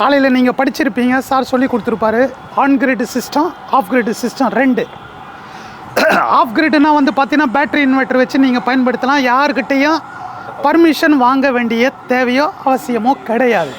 காலையில் நீங்கள் படிச்சிருப்பீங்க. சார் சொல்லி கொடுத்துருப்பாரு. On grid system off grid system ரெண்டு. ஆஃப் கிரிட்னா வந்து பார்த்தீங்கன்னா பேட்டரி இன்வெர்ட்டர் வச்சு நீங்கள் பயன்படுத்தலாம். யாருக்கிட்டேயும் பர்மிஷன் வாங்க வேண்டிய தேவையோ அவசியமோ கிடையாது.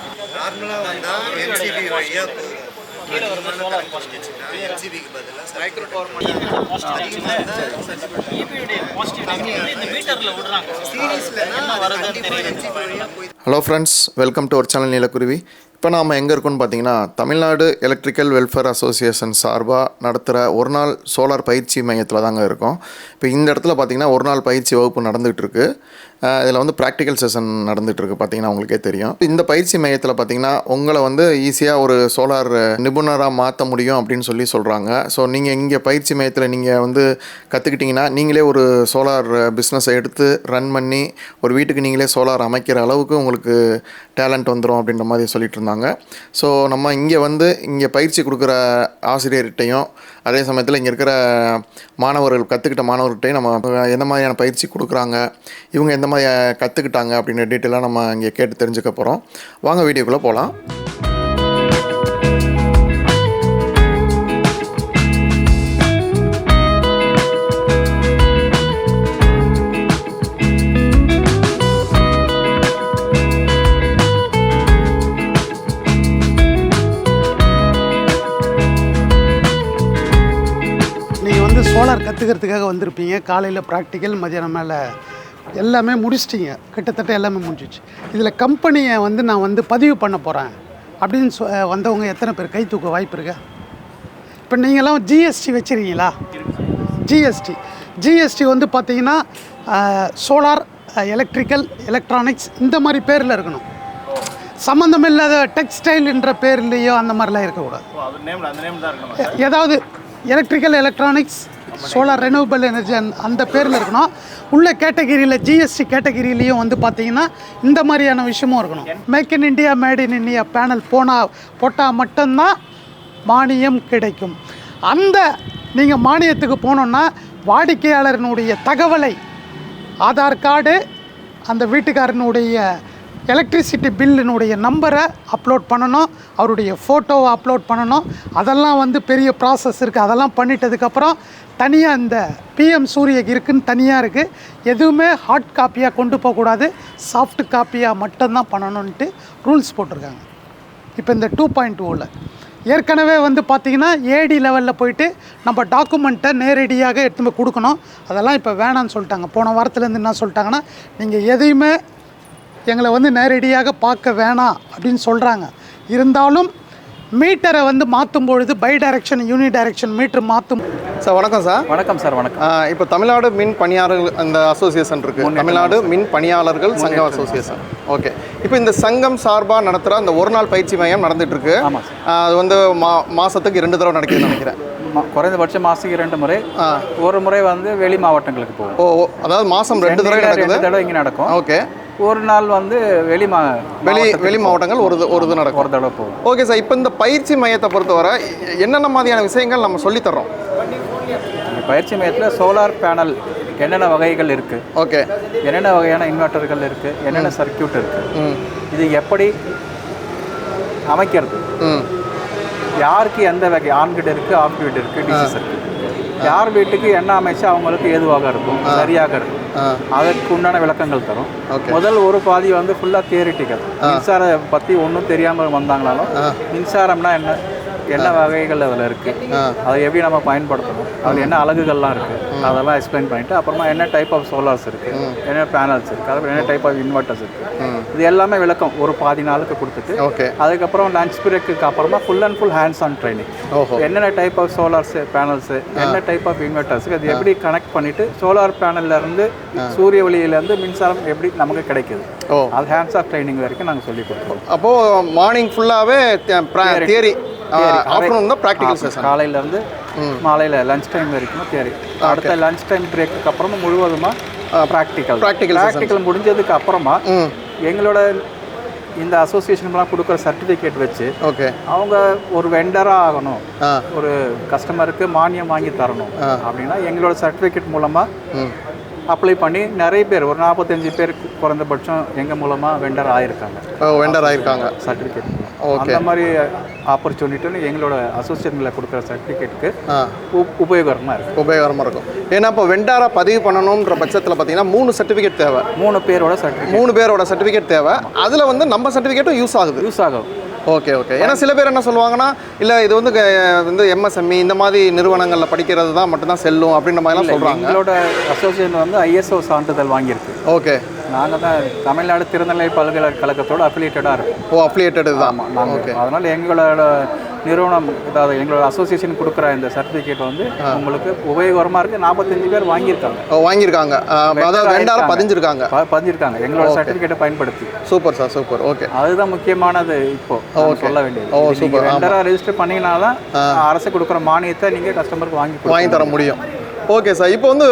ஹலோ ஃப்ரெண்ட்ஸ் வெல்கம் டு ஒரு சேனல் நீலக்குருவி இப்போ நாம் எங்கே இருக்கோம்னு பார்த்தீங்கன்னா தமிழ்நாடு எலக்ட்ரிக்கல் வெல்ஃபேர் அசோசியேஷன் சார்பாக நடத்துகிற ஒரு நாள் சோலார் பயிற்சி மையத்தில் தாங்க இருக்கோம். இப்போ இந்த இடத்துல பார்த்தீங்கன்னா ஒரு நாள் பயிற்சி வகுப்பு நடந்துகிட்ருக்கு இதில் வந்து ப்ராக்டிக்கல் செஷன் நடந்துகிட்ருக்கு பார்த்திங்கன்னா பார்த்தீங்கன்னா உங்களுக்கே தெரியும். இந்த பயிற்சி மையத்தில் பார்த்திங்கன்னா உங்களை வந்து ஈஸியாக ஒரு சோலார் நிபுணராக மாற்ற முடியும் அப்படின்னு சொல்லி சொல்கிறாங்க ஸோ நீங்கள் இங்கே பயிற்சி மையத்தில் நீங்கள் வந்து கற்றுக்கிட்டிங்கன்னா நீங்களே ஒரு சோலார் பிஸ்னஸை எடுத்து ரன் பண்ணி ஒரு வீட்டுக்கு நீங்களே சோலார் அமைக்கிற அளவுக்கு உங்களுக்கு டேலண்ட் வந்துடும் அப்படின்ற மாதிரி சொல்லிட்டு இருந்தாங்க ஸோ நம்ம இங்கே வந்து இங்கே பயிற்சி கொடுக்குற ஆசிரியர்கிட்டையும் அதே சமயத்தில் இங்கே இருக்கிற மாணவர்கள் கற்றுக்கிட்ட மாணவர்கிட்டையும் நம்ம எந்த மாதிரியான பயிற்சி கொடுக்குறாங்க இவங்க எந்த மாதிரி கற்றுக்கிட்டாங்க அப்படின்ற டீட்டெயிலாக நம்ம இங்கே கேட்டு தெரிஞ்சுக்க போகிறோம் வாங்க வீடியோக்குள்ளே போகலாம் சோலார் கற்றுக்கிறதுக்காக வந்திருப்பீங்க. காலையில் ப்ராக்டிக்கல் மதியானம் மேலே எல்லாமே முடிச்சிட்டிங்க. கிட்டத்தட்ட எல்லாமே முடிஞ்சிச்சு. இதில் கம்பெனியை வந்து நான் வந்து பதிவு பண்ண போகிறேன் அப்படின்னு சொ வந்தவங்க எத்தனை பேர்? கை தூக்க வாய்ப்பு இருக்கா? இப்போ நீங்களாம் ஜிஎஸ்டி வச்சுருக்கீங்களா? ஜிஎஸ்டி ஜிஎஸ்டி வந்து பார்த்தீங்கன்னா சோலார் எலக்ட்ரிக்கல் எலக்ட்ரானிக்ஸ் இந்த மாதிரி பேரில் இருக்கணும். சம்மந்தம் இல்லாத டெக்ஸ்டைல்ன்ற பேர்லேயோ அந்த மாதிரிலாம் இருக்கக்கூடாது. ஏதாவது electrical electronics solar renewable energy அந்த பேரில் இருக்கணும். உள்ள கேட்டகிரியில் ஜிஎஸ்டி கேட்டகிரிலையும் வந்து பார்த்தீங்கன்னா இந்த மாதிரியான விஷயமும் இருக்கணும். Make in India made in India panel போனால் போட்டால் மட்டும்தான் மானியம் கிடைக்கும். அந்த நீங்கள் மானியத்துக்கு போனோன்னா வாடிக்கையாளரினுடைய தகவலை ஆதார் கார்டு அந்த வீட்டுக்காரனுடைய எலக்ட்ரிசிட்டி பில்லினுடைய நம்பரை அப்லோட் பண்ணணும் அவருடைய ஃபோட்டோவை அப்லோட் பண்ணணும். அதெல்லாம் வந்து பெரிய ப்ராசஸ் இருக்குது அதெல்லாம் பண்ணிட்டதுக்கப்புறம் தனியாக இந்த பிஎம் சூரியகிருக்குன்னு தனியாக இருக்குது எதுவுமே ஹார்ட் காப்பியாக கொண்டு போகக்கூடாது சாஃப்ட் காப்பியாக மட்டும்தான் பண்ணணுன்ட்டு ரூல்ஸ் போட்டிருக்காங்க. இப்போ இந்த டூ பாயிண்ட் ஓவில் ஏற்கனவே வந்து பார்த்திங்கன்னா ஏடி லெவலில் போயிட்டு நம்ம டாக்குமெண்ட்டை நேரடியாக எடுத்து போய் கொடுக்கணும். அதெல்லாம் இப்போ வேணான்னு சொல்லிட்டாங்க. போன வாரத்துலேருந்து என்ன சொல்லிட்டாங்கன்னா நீங்கள் எதையுமே எங்களை வந்து நேரடியாக பார்க்க வேணாம் அப்படின்னு சொல்கிறாங்க இருந்தாலும் மீட்டரை வந்து மாற்றும் பொழுது bi direction uni direction meter மாற்றும் சார் வணக்கம் சார். வணக்கம் சார் வணக்கம். இப்போ தமிழ்நாடு மின் பணியாளர்கள் அந்த அசோசியேஷன் இருக்கு. தமிழ்நாடு மின் பணியாளர்கள் சங்கம் அசோசியேஷன் ஓகே இப்போ இந்த சங்கம் சார்பாக நடத்துகிற அந்த ஒரு நாள் பயிற்சி மையம் நடந்துட்டு இருக்கு ஆமாம் ஆ, அது வந்து மா மாதத்துக்கு ரெண்டு தடவை நடக்குதுன்னு நினைக்கிறேன். குறைந்தபட்சம் மாதத்துக்கு இரண்டு முறை. ஒரு முறை வந்து வெளி மாவட்டங்களுக்கு போகும். ஓ ஓ, அதாவது மாதம் ரெண்டு தடவை நடக்குது? ரெண்டு தடவை இங்கே நடக்கும். ஓகே ஒரு நாள் வந்து வெளி மா வெளி வெளி மாவட்டங்கள் ஒரு ஒரு இது நடக்கும். ஒரு தடவை போகும் ஓகே சார் இப்போ இந்த பயிற்சி மையத்தை பொறுத்தவரை என்னென்ன மாதிரியான விஷயங்கள் நம்ம சொல்லித் தர்றோம்? இந்த பயிற்சி மையத்தில் சோலார் பேனல் என்னென்ன வகைகள் இருக்குது ஓகே. என்னென்ன வகையான இன்வெர்ட்டர்கள் இருக்குது என்னென்ன சர்க்கியூட் இருக்குது இது எப்படி அமைக்கிறது? யாருக்கு எந்த வகை ஆன் கிட் இருக்குது ஆஃப் கிட் இருக்குது டிசி சர்க்கியூட் யார் வீட்டுக்கு என்ன அமைச்சா அவங்களுக்கு ஏதுவாக இருக்கும் சரியாக இருக்கும். அதற்கு உண்டான விளக்கங்கள் தரும். முதல் ஒரு பாதி வந்து ஃபுல்லாக தியரிட்டிக்கல் மின்சார பற்றி ஒன்றும் தெரியாமல் வந்தாங்கனாலும் மின்சாரம்னா என்ன? என்ன வகைகள் அதில் இருக்குது அதை எப்படி நம்ம பயன்படுத்தணும்? அதில் என்ன அலகுகள்லாம் இருக்குது அதெல்லாம் எக்ஸ்பிளைன் பண்ணிவிட்டு அப்புறமா என்ன டைப் ஆஃப் சோலார்ஸ் இருக்குது என்ன பேனல்ஸ் இருக்குது அதுக்கப்புறம் என்ன டைப் ஆஃப் இன்வெர்ட்டர்ஸ் இருக்குது இது எல்லாமே விளக்கம் ஒரு பாதி நாளுக்கு கொடுத்துட்டு ஓகே. அதுக்கப்புறம் லஞ்ச் பிரேக்குக்கு அப்புறமா full and full hands on training என்னென்ன டைப் ஆஃப் சோலார்ஸ் பேனல்ஸ் என்ன டைப் ஆஃப் இன்வெர்ட்டர்ஸ் அது எப்படி கனெக்ட் பண்ணிட்டு சோலார் பேனல்ல இருந்து சூரிய ஒளியில இருந்து மின்சாரம் எப்படி நமக்கு கிடைக்குது. அது ஹேண்ட்ஸ் ஆஃப் ட்ரைனிங் வரைக்கும் நாங்கள் சொல்லி கொடுப்போம் அப்போது மார்னிங் ஃபுல்லாகவே தியரி ஆஃப்டர்நூன் தான் ப்ராக்டிக்கல் செஷன் காலையில இருந்து மாலையில லஞ்ச் டைம் வரைக்கும் தேரி அடுத்த லஞ்ச் டைம் பிரேக்கு அப்புறமா முழுவதுமா ப்ராக்டிக்கல் Practical. ப்ராக்டிக்கல் முடிஞ்சதுக்கு அப்புறமா எங்களோட இந்த அசோசியேஷன்லாம் கொடுக்குற சர்டிஃபிகேட் வச்சு ஓகே அவங்க ஒரு வெண்டராக ஆகணும். ஒரு கஸ்டமருக்கு மானியம் வாங்கி தரணும். அப்படின்னா எங்களோட சர்டிஃபிகேட் மூலமாக அப்ளை பண்ணி நிறைய பேர் ஒரு நாற்பத்தஞ்சு பேருக்கு குறைந்தபட்சம் எங்கள் மூலமாக வெண்டர் ஆயிருக்காங்க. வெண்டர் ஆயிருக்காங்க. சர்டிஃபிகேட் அந்த மாதிரி ஆப்பர்ச்சுனிட்டின்னு எங்களோட அசோசியேஷனில் கொடுக்குற சர்டிஃபிகேட்டுக்கு உபயோகரமாக இருக்குது உபயோகரமாக இருக்கும். ஏன்னா இப்போ வெண்டாராக பதிவு பண்ணணுன்ற பட்சத்தில் பார்த்தீங்கன்னா மூணு சர்டிஃபிகேட் தேவை. மூணு பேரோட சர்டிஃபிகேட் மூணு பேரோட சர்டிஃபிகேட் தேவை. அதில் வந்து நம்ம சர்டிஃபிகேட்டும் யூஸ் ஆகுது. யூஸ் ஆகும். ஓகே ஓகே ஏன்னா சில பேர் என்ன சொல்லுவாங்கன்னா இல்லை இது வந்து வந்து எம்எஸ்எம்இ இந்த மாதிரி நிறுவனங்களில் படிக்கிறது தான் மட்டும்தான் செல்லும் அப்படின்ற மாதிரிலாம் சொல்கிறாங்க எங்களோட அசோசியேஷன் வந்து ஐஎஸ்ஓ சான்றிதழ் வாங்கியிருக்கு. ஓகே நாங்கள் தான் தமிழ்நாடு திருநெல்வேலி பல்கலைக்கழகத்தோட அஃபிலியேட்டடாக இருக்கோம். ஓ அப்ளிகேட்டட் தான். ஆமாம் நாங்கள் அதனால் எங்களோட நிறுவனம் அதாவது எங்களோட அசோசியேஷன் கொடுக்குற இந்த சர்டிஃபிகேட் வந்து உங்களுக்கு உபயோகரமாக இருக்குது நாற்பத்தஞ்சு பேர் வாங்கியிருக்காங்க. ஓ வாங்கியிருக்காங்க. அதாவது வெண்டார பதிஞ்சிருக்காங்க. பதிஞ்சிருக்காங்க. எங்களோட சர்டிஃபிகேட்டை பயன்படுத்தி. Super sir. சூப்பர். ஓகே அதுதான் முக்கியமானது இப்போ. சொல்ல வேண்டியது. ஓ, சூப்பர், ரெண்டரா ரெஜிஸ்டர் பண்ணீங்கன்னா தான் அரசு கொடுக்குற மானியத்தை நீங்கள் கஸ்டமருக்கு வாங்கி கொடுக்க வாங்கி தர முடியும். ஓகே சார் இப்போ வந்து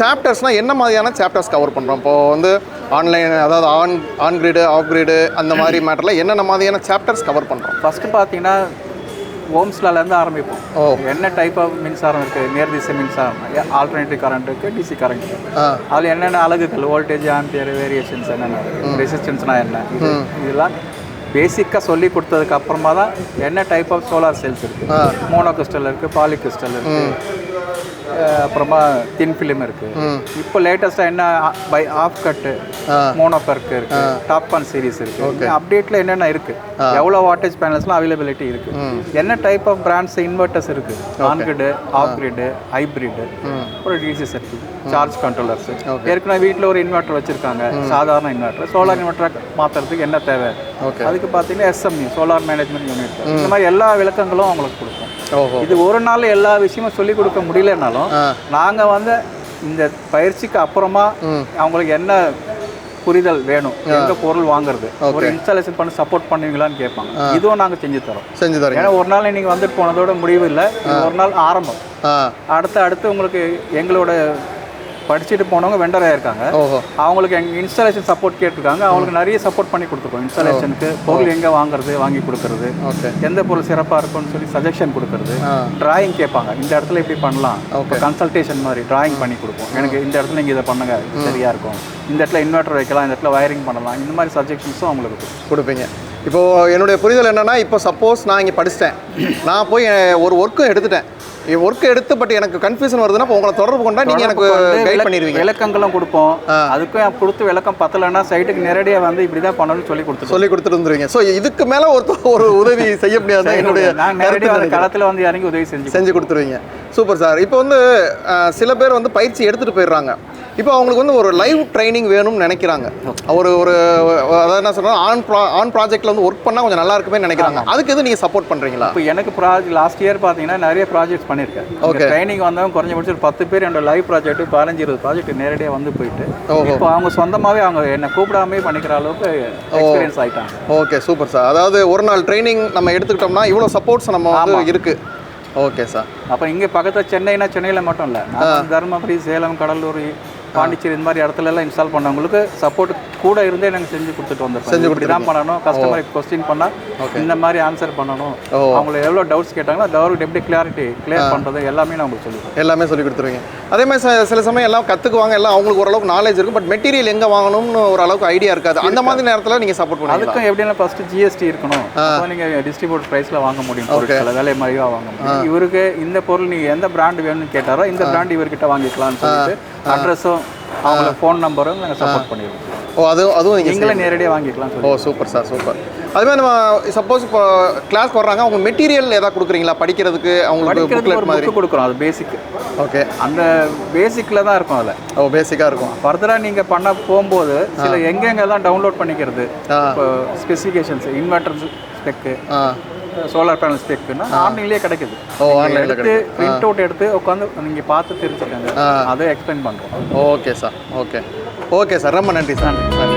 சாப்டர்ஸ்னால் என்ன மாதிரியான சாப்டர்ஸ் கவர் பண்ணுறோம் இப்போ வந்து ஆன்லைன் அதாவது on on grid off grid அந்த மாதிரி மேட்டரில் என்னென்ன மாதிரியான சாப்டர்ஸ் கவர் பண்ணுறோம் ஃபஸ்ட்டு பார்த்தீங்கன்னா ஓம்ஸ்லாலேருந்து ஆரம்பிப்போம். ஓ. என்ன டைப் ஆஃப் மின்சாரம் இருக்குது நேர்திசை மின்சாரம் ஆல்டர்னேட்டிவ் கரண்ட் இருக்குது டிசி கரண்ட் அதில் என்னென்ன அலகுகள்? வோல்டேஜ் ஆம்பியர் வேரியேஷன்ஸ் என்னென்ன? ரெசிஸ்டன்ஸ்னால் என்ன? இது இதெல்லாம் பேசிக்காக சொல்லி கொடுத்ததுக்கு அப்புறமா தான் என்ன டைப் ஆஃப் சோலார் செல்ஸ் இருக்குது மோனோ கிறிஸ்டல் இருக்குது பாலி கிறிஸ்டல் இருக்குது அப்புறமா தின் ஃபிலிம் இருக்குது இப்போ லேட்டஸ்ட்டாக என்ன பை ஆஃப் கட்டு மோனோ பெர்க் இருக்கு. டாப்கான் சீரிஸ் இருக்கு. அப்டேட்டில் என்னென்ன இருக்கு? எவ்வளோ வாட்டேஜ் பேனல்ஸ்லாம் அவைலபிலிட்டி இருக்கு? என்ன டைப் ஆஃப் பிராண்ட்ஸ் இன்வெர்ட்டர்ஸ் இருக்கு? On grid off grid hybrid அப்புறம் டிசி சர்க்கியூட் சார்ஜ் கண்ட்ரோலர்ஸ் ஏற்கனவே வீட்டில் ஒரு இன்வெர்ட்டர் வச்சிருக்காங்க. சாதாரண இன்வெர்ட்டர் சோலார் இன்வெர்ட்டர் மாற்றுறதுக்கு என்ன தேவை? அதுக்கு பார்த்தீங்கன்னா எஸ்எம்இ சோலார் மேனேஜ்மெண்ட் யூனிட் இந்த மாதிரி எல்லா விளக்கங்களும் அவங்களுக்கு ஓஹோ இது ஒரு நாள் எல்லா விஷயமும் சொல்லி கொடுக்க முடியலனாலும் நாங்க வந்து இந்த பயிற்சிக்கு அப்புறமா அவங்களுக்கு என்ன புரிதல் வேணும் எங்க பொருள் வாங்குறது ஒரு இன்ஸ்டாலேஷன் பண்ணி சப்போர்ட் பண்ணுவீங்களான்னு கேட்பாங்க. இதுவும் நாங்க செஞ்சு தரோம். செஞ்சு தரீங்க. ஏன்னா ஒரு நாள் நீங்க வந்துட்டு போனதோட முடிவு இல்லை ஒரு நாள் ஆரம்பம். அடுத்து அடுத்து உங்களுக்கு எங்களோட படிச்சுட்டு போனவங்க வெண்டராக இருக்காங்க. ஓஹோ. அவங்களுக்கு எங்கள் இன்ஸ்டாலேஷன் சப்போர்ட் கேட்டிருக்காங்க. அவங்களுக்கு நிறைய சப்போர்ட் பண்ணி கொடுத்துருக்கோம். இன்ஸ்டாலேஷனுக்கு பொருள் எங்கே வாங்குறது வாங்கி கொடுக்கறது எந்த பொருள் சிறப்பாக இருக்கும்னு சொல்லி சஜஷன் கொடுக்கறது. டிராயிங் கேட்பாங்க. இந்த இடத்துல இப்படி பண்ணலாம். கன்சல்டேஷன் மாதிரி டிராயிங் பண்ணி கொடுப்போம். எனக்கு இந்த இடத்துல நீங்கள் இதை பண்ணுங்க. இது சரியா இருக்கும். இந்த இடத்துல இன்வெர்டர் வைக்கலாம். இந்த இடத்துல வயரிங் பண்ணலாம். இந்த மாதிரி சஜஷன்ஸும் அவங்களுக்கு. கொடுப்பீங்க. இப்போது என்னுடைய புரிதல் என்னன்னா இப்போ சப்போஸ் நான் இங்கே படிச்சிட்டேன். நான் போய் ஒரு ஒர்க்கும் எடுத்துட்டேன். ஒர்க் எடுத்து பட் எனக்கு கன்ஃபியூஷன் வருதுன்னா உங்களை தொடர்பு கொண்டா நீங்கள் எனக்கு கைட் பண்ணிடுவீங்க. விளக்கங்களும் கொடுப்போம். அதுக்கும் கொடுத்து விளக்கம் பத்தலைன்னா சைட்டுக்கு நேரடியாக வந்து இப்படி தான் பண்ணணும்னு சொல்லி கொடுத்துருவோம் சொல்லி கொடுத்துட்டு வந்துருவீங்க. ஸோ இதுக்கு மேலே ஒரு ஒரு உதவி செய்ய முடியாது. என்னுடைய. களத்தில் வந்து இறங்கி உதவி செஞ்சு செஞ்சு கொடுத்துருவீங்க. சூப்பர் சார் இப்போ வந்து சில பேர் வந்து பயிற்சி எடுத்துகிட்டு போயிடுறாங்க. இப்போ அவங்களுக்கு வந்து ஒரு லைவ் ட்ரைனிங் வேணும்னு நினைக்கிறாங்க. ஒரு ஒரு அதாவது என்ன சொல்கிறோம் ஆன் ப்ரா ஆன் ப்ராஜெக்ட்டில் வந்து ஒர்க் பண்ணால் கொஞ்சம் நல்லா இருக்குமே நினைக்கிறாங்க. அதுக்கு எதுவும் நீங்கள் சப்போர்ட் பண்ணுறீங்களா இப்போ எனக்கு ப்ராஜெக்ட் லாஸ்ட் இயர் பார்த்தீங்கன்னா நிறைய ப்ராஜெக்ட்ஸ் பண்ணியிருக்கேன். Okay. ட்ரைனிங் வந்தவங்க குறைஞ்சபட்சம் ஒரு பத்து பேர் என்னோட லைவ் ப்ராஜெக்ட் பதினஞ்சு இருபது ப்ராஜெக்ட் நேரடியாக வந்து போயிட்டு. இப்போ அவங்க சொந்தமாகவே அவங்க என்னை கூப்பிடாமே பண்ணிக்கிற அளவுக்கு எக்ஸ்பீரியன்ஸ் ஆயிட்டாங்க. ஓகே சூப்பர் சார் அதாவது ஒரு நாள் ட்ரைனிங் நம்ம எடுத்துக்கிட்டோம்னா இவ்வளோ சப்போர்ட்ஸ் நம்ம வந்து இருக்குது ஓகே சார் அப்போ இங்கே பக்கத்தில் சென்னைனா சென்னையில் மட்டும் இல்லை. தருமபுரி சேலம் கடலூர் பாண்டிச்சேரி இந்த மாதிரி இடத்துல எல்லாம் இன்ஸ்டால் பண்ணவங்களுக்கு சப்போர்ட் கூட இருந்தே நாங்கள் செஞ்சு கொடுத்துட்டு வந்திருப்போம் செஞ்சு இப்படி தான் பண்ணணும் கஸ்டமர் கொஸ்டின் பண்ணால் இந்த மாதிரி ஆன்சர் பண்ணணும். அவங்களை எவ்வளோ டவுட்ஸ் கேட்டாங்களோ டவுட் எப்படி கிளாரிட்டி கிளியர் பண்ணுறது எல்லாமே நான் உங்களுக்கு சொல்லிடுவேன் எல்லாமே சொல்லி கொடுத்துருவீங்க. அதே மாதிரி சில சமயம் எல்லாம் கற்றுக்குவாங்க எல்லாம் அவங்களுக்கு ஓரளவுக்கு நாலேஜ் இருக்கும் பட் மெட்டீரியல் எங்கே வாங்கணும்னு ஒரு அளவுக்கு ஐடியா இருக்காது. அந்த மாதிரி நேரத்தில் நீங்கள் சப்போர்ட் பண்ணுவீங்க அதுக்கும் எப்படின்னா ஃபர்ஸ்ட் ஜிஎஸ்டி இருக்கணும். அப்போ நீங்கள் டிஸ்ட்ரிபியூட் ப்ரைஸில் வாங்க முடியும் பொருட்களை விலை மலிவாக வாங்க முடியும். இவருக்கு இந்த பொருள் நீங்கள் எந்த பிராண்ட் வேணும்னு கேட்டாரோ இந்த பிராண்ட் இவர்கிட்ட வாங்கிக்கலாம்னு சொல்லிட்டு அட்ரஸும் அவங்களுக்கு ஃபோன் நம்பரும் நாங்கள் சப்போர்ட் பண்ணிடுவோம். ஓ அதுவும் அதுவும் நீங்கள் நீங்களே நேரடியாக வாங்கிக்கலாம் ஓ சூப்பர் சார் சூப்பர். அதுமாதிரி நம்ம சப்போஸ் இப்போ கிளாஸ் வர்றாங்க அவங்க மெட்டீரியல் ஏதாவது கொடுக்குறீங்களா? படிக்கிறதுக்கு அவங்களுக்கு புக்லெட் மாதிரி. கொடுக்குறோம் அது பேசிக் ஓகே அந்த பேசிக்கில் தான் இருக்கும் அதில். ஓ பேசிக்காக இருக்கும். ஃபர்தராக நீங்கள் பண்ண போகும்போது சில எங்கெங்கெல்லாம் டவுன்லோட் பண்ணிக்கிறது? இப்போ ஸ்பெசிஃபிகேஷன்ஸ் இன்வெர்டர் ஸ்பெக்கு சோலார் பேனல் ஸ்பெக்குன்னா ஆன்லைன்லேயே கிடைக்குது. ஓ ஆன்லைனில் எடுத்து பிரிண்ட் அவுட் எடுத்து உட்காந்து நீங்கள் பார்த்து தெரிஞ்சுக்கோங்க. அதை எக்ஸ்பிளைன் பண்ணுறோம் okay sir okay okay sir ரொம்ப நன்றி சார் நன்றி.